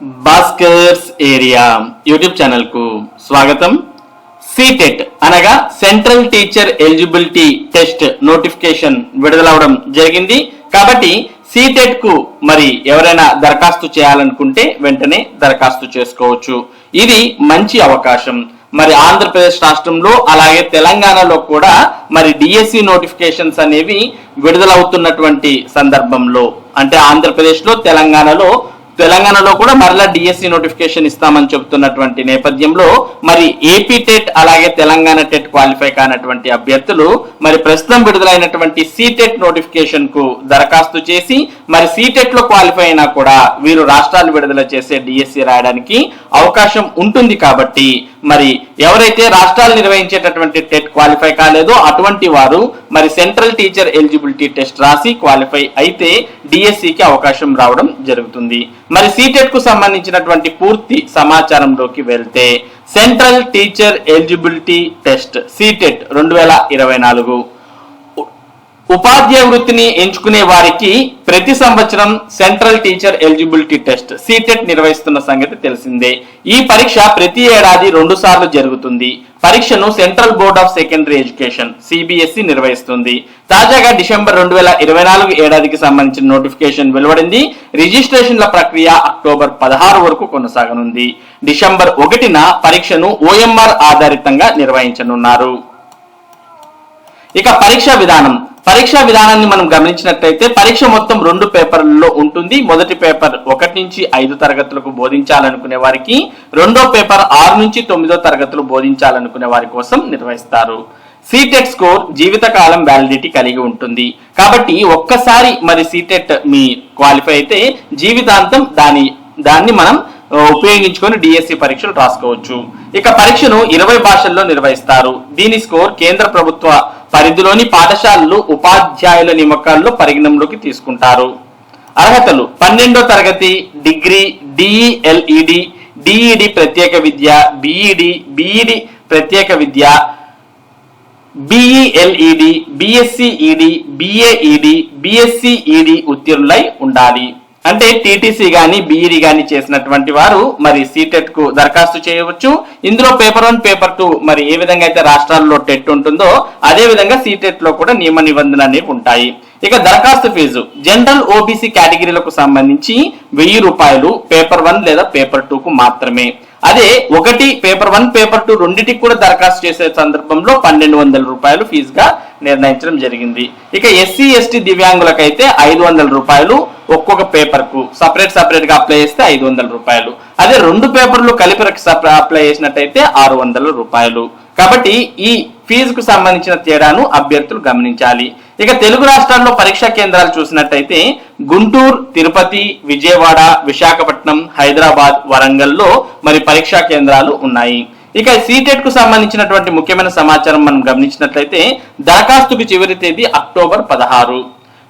Bhaskar's area YouTube ఛానల్కు స్వాగతం. CTET అనగా central teacher eligibility test notification విడుదలవడం జరిగింది. కాబట్టి సీటెట్కు మరి ఎవరైనా దరఖాస్తు చేయాలనుకుంటే వెంటనే దరఖాస్తు చేసుకోవచ్చు. ఇది మంచి అవకాశం. మరి ఆంధ్రప్రదేశ్ రాష్ట్రంలో అలాగే తెలంగాణలో కూడా మరి డిఎస్సి నోటిఫికేషన్స్ అనేవి విడుదలవుతున్నటువంటి సందర్భంలో అంటే ఆంధ్రప్రదేశ్లో తెలంగాణలో తెలంగాణలో కూడా మరలా డిఎస్సి నోటిఫికేషన్ ఇస్తామని చెబుతున్నటువంటి నేపథ్యంలో మరి ఏపీ టెట్ అలాగే తెలంగాణ టెట్ క్వాలిఫై కానటువంటి అభ్యర్థులు మరి ప్రస్తుతం విడుదలైనటువంటి సీటెట్ నోటిఫికేషన్కు దరఖాస్తు చేసి మరి సీటెట్లో క్వాలిఫై అయినా కూడా వీరు రాష్ట్రాలు విడుదల చేసే డిఎస్సి రాయడానికి అవకాశం ఉంటుంది కాబట్టి మరి ఎవరైతే రాష్ట్రాలు నిర్వహించేటటువంటి టెట్ క్వాలిఫై కాలేదో అటువంటి వారు మరి సెంట్రల్ టీచర్ ఎలిజిబిలిటీ టెస్ట్ రాసి క్వాలిఫై అయితే డిఎస్సికి అవకాశం రావడం జరుగుతుంది. మరి సీటెట్కు సంబంధించినటువంటి పూర్తి సమాచారంలోకి వెళ్తే central teacher eligibility test CTET రెండు వేల ఇరవై నాలుగు. ఉపాధ్యాయ వృత్తిని ఎంచుకునే వారికి ప్రతి సంవత్సరం central teacher eligibility test CTET నిర్వహిస్తున్న సంగతి తెలిసిందే. ఈ పరీక్ష ప్రతి ఏడాది రెండు సార్లు జరుగుతుంది. పరీక్షను central board of secondary education CBSE నిర్వహిస్తుంది. తాజాగా డిసెంబర్ రెండు వేల ఇరవై నాలుగు ఏడాదికి సంబంధించిన నోటిఫికేషన్ వెలువడింది. రిజిస్ట్రేషన్ల ప్రక్రియ అక్టోబర్ పదహారు వరకు కొనసాగనుంది. డిసెంబర్ ఒకటిన పరీక్షను ఓఎంఆర్ ఆధారితంగా నిర్వహించనున్నారు. ఇక పరీక్షా విధానం. పరీక్షా విధానాన్ని మనం గమనించినట్లయితే పరీక్ష మొత్తం రెండు పేపర్లలో ఉంటుంది. మొదటి పేపర్ ఒకటి నుంచి ఐదు తరగతులకు బోధించాలనుకునే వారికి రెండో పేపర్ ఆరు నుంచి తొమ్మిదో తరగతులు బోధించాలనుకునే వారి కోసం నిర్వహిస్తారు. సీటెట్ స్కోర్ జీవితకాలం వ్యాలిడిటీ కలిగి ఉంటుంది. కాబట్టి ఒక్కసారి మరి సీటెట్ మీ క్వాలిఫై అయితే జీవితాంతం దాని దాన్ని మనం ఉపయోగించుకొని డిఎస్సి పరీక్షలు రాసుకోవచ్చు. ఇక పరీక్షను ఇరవై భాషల్లో నిర్వహిస్తారు. దీని స్కోర్ కేంద్ర ప్రభుత్వ పరిధిలోని పాఠశాలలు ఉపాధ్యాయుల నియమకాల్లో పరిగణంలోకి తీసుకుంటారు. అర్హతలు పన్నెండో తరగతి డిగ్రీ డిఈఎల్ఈడి డిఈడి ప్రత్యేక విద్య బిఈడి బిఈడి ప్రత్యేక విద్య బిఈఎల్ఈడి బిఎస్సిఈడి బిఏఈడి బిఎస్సిఈడి ఉత్తీర్ణులై ఉండాలి. అంటే టీటీసీ గాని బీఈడి గాని చేసినటువంటి వారు మరి సీటెట్కు దరఖాస్తు చేయవచ్చు. ఇందులో పేపర్ వన్ పేపర్ టూ మరి ఏ విధంగా అయితే రాష్ట్రాల్లో టెట్ ఉంటుందో అదే విధంగా సీటెట్లో కూడా నియమ నిబంధనలు అనేవి ఉంటాయి. ఇక దరఖాస్తు ఫీజు. జనరల్ ఓబీసీ కేటగిరీలకు సంబంధించి వెయ్యి రూపాయలు పేపర్ వన్ లేదా పేపర్ టూ కు మాత్రమే. అదే ఒకటి పేపర్ వన్ పేపర్ టూ రెండింటికి కూడా దరఖాస్తు చేసే సందర్భంలో పన్నెండు వందల రూపాయలు ఫీజుగా నిర్ణయించడం జరిగింది. ఇక ఎస్సీ ఎస్టీ దివ్యాంగులకైతే ఐదు వందల రూపాయలు ఒక్కొక్క పేపర్కు సపరేట్ సపరేట్గా అప్లై చేస్తే ఐదు వందల రూపాయలు. అదే రెండు పేపర్లు కలిపి అప్లై చేసినట్టయితే ఆరు వందల రూపాయలు. కాబట్టి ఈ ఫీజుకు సంబంధించిన తేడాను అభ్యర్థులు గమనించాలి. ఇక తెలుగు రాష్ట్రాల్లో పరీక్షా కేంద్రాలు చూసినట్టయితే గుంటూరు తిరుపతి విజయవాడ విశాఖపట్నం హైదరాబాద్ వరంగల్లో మరి పరీక్షా కేంద్రాలు ఉన్నాయి. ఇక సీటెట్కు సంబంధించినటువంటి ముఖ్యమైన సమాచారం మనం గమనించినట్లయితే దరఖాస్తుకు చివరి తేదీ అక్టోబర్ పదహారు.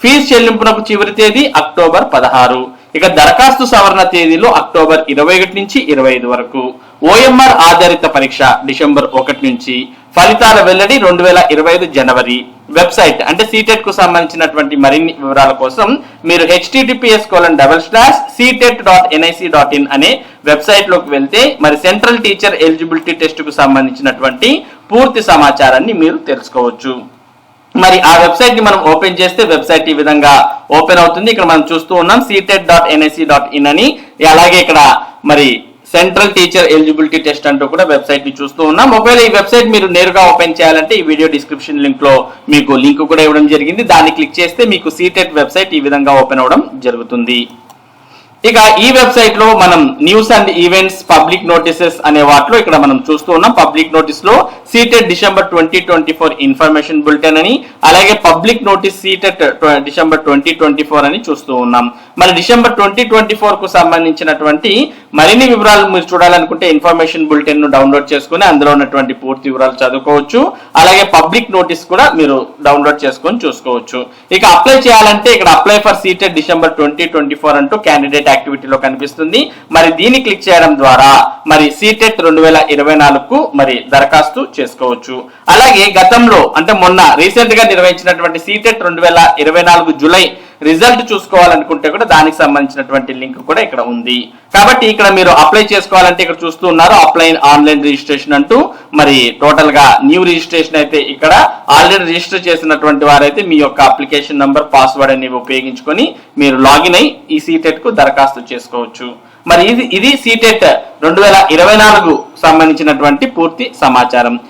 ఫీజు చెల్లింపునకు చివరి తేదీ అక్టోబర్ పదహారు. ఇక దరఖాస్తు సవరణ తేదీలు అక్టోబర్ ఇరవై ఒకటి నుంచి ఇరవై ఐదు వరకు. ఓఎంఆర్ ఆధారిత పరీక్ష డిసెంబర్ ఒకటి నుంచి ఫలితాల వెల్లడి రెండు వేల ఇరవై ఐదు జనవరి వెబ్సైట్ అంటే సీటెట్కు సంబంధించినటువంటి మరిన్ని వివరాల కోసం మీరు HTTPS colon double slash CTET dot NIC dot in అనే వెబ్సైట్లోకి వెళ్తే మరి సెంట్రల్ టీచర్ ఎలిజిబిలిటీ టెస్ట్కు సంబంధించినటువంటి పూర్తి సమాచారాన్ని మీరు తెలుసుకోవచ్చు. మరి ఆ వెబ్సైట్ని మనం ఓపెన్ చేస్తే వెబ్సైట్ ఈ విధంగా ఓపెన్ అవుతుంది. ఇక్కడ మనం చూస్తూ ఉన్నాం CTET dot NIC dot in అని. అలాగే ఇక్కడ మరి సెంట్రల్ టీచర్ ఎలిజిబిలిటీ టెస్ట్ అంటూ కూడా వెబ్సైట్ని చూస్తూ ఉన్నాం. ఒకవేళ ఈ వెబ్సైట్ మీరు నేరుగా ఓపెన్ చేయాలంటే ఈ వీడియో డిస్క్రిప్షన్ లింక్లో మీకు లింక్ కూడా ఇవ్వడం జరిగింది. దాన్ని క్లిక్ చేస్తే మీకు సీటెట్ వెబ్సైట్ ఈ విధంగా ఓపెన్ అవ్వడం జరుగుతుంది. ఇక ఈ వెబ్సైట్లో మనం news and events public notices అనే వాటిలో ఇక్కడ మనం చూస్తూ ఉన్నాం. Public నోటీస్లో CTET December twenty twenty four information bulletin అని అలాగే public notice CTET December twenty twenty four అని చూస్తూ ఉన్నాం. మరి డిసెంబర్ ట్వంటీ ట్వంటీ ఫోర్కు సంబంధించినటువంటి మరిన్ని వివరాలు మీరు చూడాలనుకుంటే ఇన్ఫర్మేషన్ బులెటిన్ను డౌన్లోడ్ చేసుకుని అందులో ఉన్నటువంటి పూర్తి వివరాలు చదువుకోవచ్చు. అలాగే పబ్లిక్ నోటీస్ కూడా మీరు డౌన్లోడ్ చేసుకొని చూసుకోవచ్చు. ఇక అప్లై చేయాలంటే ఇక్కడ apply for CTET December twenty twenty four అంటూ క్యాండిడేట్ యాక్టివిటీలో కనిపిస్తుంది. మరి దీన్ని క్లిక్ చేయడం ద్వారా మరి సీటెట్ రెండు వేల ఇరవై నాలుగుకు మరి దరఖాస్తు చేసుకోవచ్చు. అలాగే గతంలో అంటే మొన్న రీసెంట్గా నిర్వహించినటువంటి సీటెట్ రెండు వేల ఇరవై నాలుగు జులై రిజల్ట్ చూసుకోవాలనుకుంటే కూడా దానికి సంబంధించినటువంటి లింక్ కూడా ఇక్కడ ఉంది. కాబట్టి ఇక్కడ మీరు అప్లై చేసుకోవాలంటే ఇక్కడ చూస్తూ ఉన్నారు అప్లై ఆన్లైన్ రిజిస్ట్రేషన్ అంటూ. మరి టోటల్గా న్యూ రిజిస్ట్రేషన్ అయితే ఇక్కడ ఆల్రెడీ రిజిస్టర్ చేసినటువంటి వారైతే మీ యొక్క అప్లికేషన్ నంబర్ పాస్వర్డ్ అనేవి ఉపయోగించుకొని మీరు లాగిన్ అయి ఈ సీటెట్కు దరఖాస్తు చేసుకోవచ్చు. మరి ఇది ఇది సీటెట్ రెండు వేల ఇరవై నాలుగు సంబంధించినటువంటి పూర్తి సమాచారం.